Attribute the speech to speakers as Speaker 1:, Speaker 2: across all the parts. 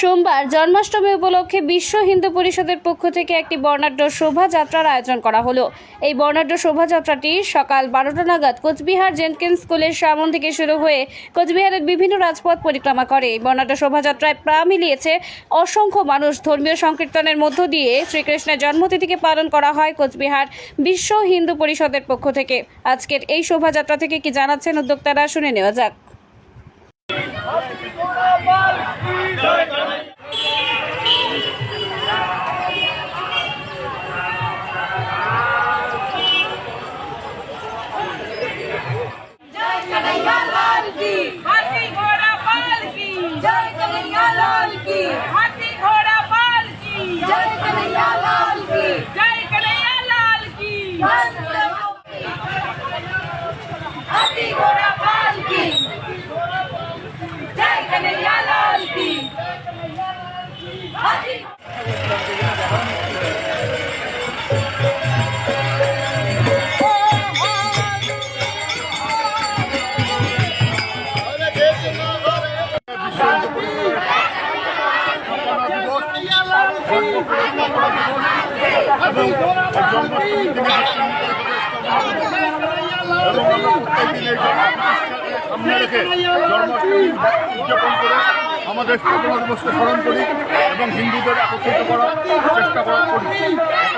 Speaker 1: সোমবার জন্মাষ্টমী উপলক্ষে বিশ্ব হিন্দু পরিষদের পক্ষ থেকে একটি বর্ণাঢ্য শোভাযাত্রার আয়োজন করা হলো। এই বর্ণাঢ্য শোভাযাত্রাটি সকাল বারোটা নাগাদ কোচবিহার জেনকিন্স স্কুলের সামন থেকে শুরু হয়ে কোচবিহারের বিভিন্ন রাজপথ পরিক্রমা করে। এই বর্ণাঢ্য শোভাযাত্রায় প্রাণ মিলিয়েছে অসংখ্য মানুষ। ধর্মীয় সংকীর্তনের মধ্য দিয়ে শ্রীকৃষ্ণের জন্মতিথিকে পালন করা হয় কোচবিহার বিশ্ব হিন্দু পরিষদের পক্ষ থেকে। আজকের এই শোভাযাত্রা থেকে কি জানাচ্ছেন উদ্যোক্তারা শুনে নেওয়া যাক।
Speaker 2: की।
Speaker 3: সামনে উদযাপন করে আমাদের স্থাপনা দিবসকে স্মরণ করি এবং হিন্দুদের একত্রিত করার চেষ্টা করা করি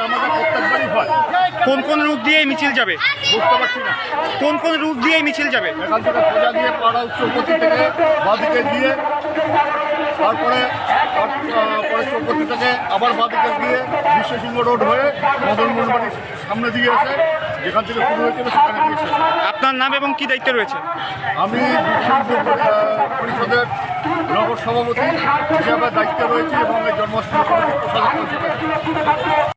Speaker 3: আমাদের প্রত্যেকবারই হয়
Speaker 4: কোন কোন রুট দিয়ে মিছিল যাবে?
Speaker 3: বুঝতে পারছি না
Speaker 4: কোন কোন রুট দিয়ে মিছিল যাবে?
Speaker 3: এখান থেকে সোজা দিয়ে পাড়া চৌপতি থেকে বাদিকে দিয়ে তারপরে থেকে আবার বাদিকে দিয়ে বিশ্বসিংহ রোড হয়ে মদন মোহনবাড়ির সামনে দিয়ে আসে যেখান থেকে শুরু হয়েছিল সেখানে দিয়েছে
Speaker 4: আপনার নাম এবং কি দায়িত্ব রয়েছে?
Speaker 3: আমি বিশ্ব হিন্দু পরি- আহ, পরিষদের নগর সভাপতি হিসাবে দায়িত্বে রয়েছি এবং এই জন্মাষ্টমী কমিটির প্রশাসক হিসেবে।